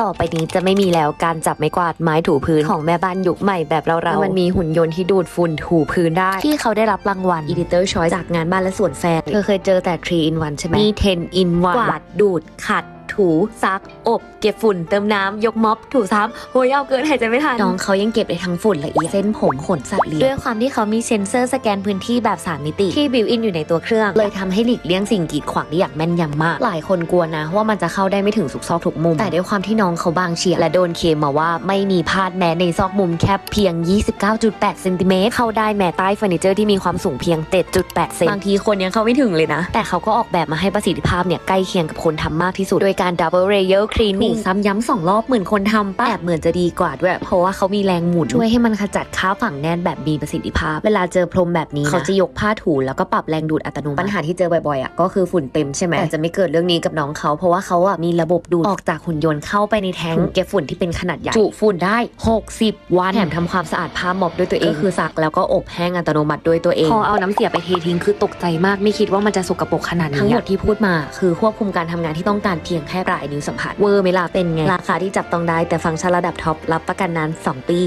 ต่อไปนี้จะไม่มีแล้วการจับไม้กวาดไม้ถูพื้นของแม่บ้านยุคใหม่แบบเราเรามันมีหุ่นยนต์ที่ดูดฝุ่นถูพื้นได้ ที่เขาได้รับรางวัล Editor Choice จากงานบ้านและสวนแฟร์เธอเคยเจอแต่ 3 in 1 ใช่ไหมนี่10 in 1กวาดดูดขัด ถูซัก อบเก็บฝุ่นเติมน้ำยกม็อบถูซ้ำโหยเอาเกินหายใจไม่ทันน้องเขายังเก็บได้ทั้งฝุ่นละเอียดเส้นผมขนสัตว์เลี้ยงด้วยความที่เขามีเซ็นเซอร์สแกนพื้นที่แบบ 3 มิติ ที่บิวอินอยู่ในตัวเครื่อง เลยทำให้หลีกเลี่ยงสิ่งกีดขวางได้อย่างแม่นยำมาก หลายคนกลัวนะ ว่ามันจะเข้าได้ไม่ถึงสุกซอกทุกมุม แต่ด้วยความที่น้องเขาบางเฉียบและโดนเคลมมาว่าไม่มีพลาดแม้ในซอกมุมแคบเพียง 29.8เซนติเมตรเข้าได้แม้ใต้เฟอร์นิเจอร์ที่มีความสูงเพียง 7.8 เซนบางทีคนยังเข้าไม่ถึงเลยนะ แต่เขาก็ออกแบบมาให้ประสิทธิภาพเนี่ยใกล้เคียงกับคนทำมากที่สุดโดยการ double layer cleaning ซ้ำย้ำสองรอบเหมือนคนทำป้าแอบเหมือนจะดีกว่าด้วย เพราะว่าเขามีแรงหมุนช่วยให้มันขจัดค้าบฝังแน่นแบบมีประสิทธิภาพ เวลาเจอพรมแบบนี้นะเขาจะยกผ้าถูแล้วก็ปรับแรงดูดอัตโนมัติปัญหาที่เจอบ่อยๆอะก็คือฝุ่นเต็มใช่ไหมแต่จะไม่เกิดเรื่องนี้กับน้องเขาเพราะว่าเขาอะมีระบบดูดออกจากหุ่นยนต์เข้าไปในแทงค์เก็บฝุ่นที่เป็นขนาดใหญ่จุฝุ่นได้ 60 วันแถมทำความสะอาดผ้าม็อบด้วยตัวเองก็คือซักแล้วก็อบแห้งอัตโนมัติด้วยตัวเองพอเอาน้ำเสียไปเททิ้งคือตกใจมากไม่คิดว่ามันจะสกปรกขนาดนี้ทั้งหมดที่พูดมาคือควบคุมการทำงานที่ต้องการเพียงแค่ปลายนิ้วสัมผัสเวอร์ไหมล่ะเป็นไง ราคาที่จับต้องได้แต่ฟังก์ชันระดับท็อปรับประกันนาน 2 ปี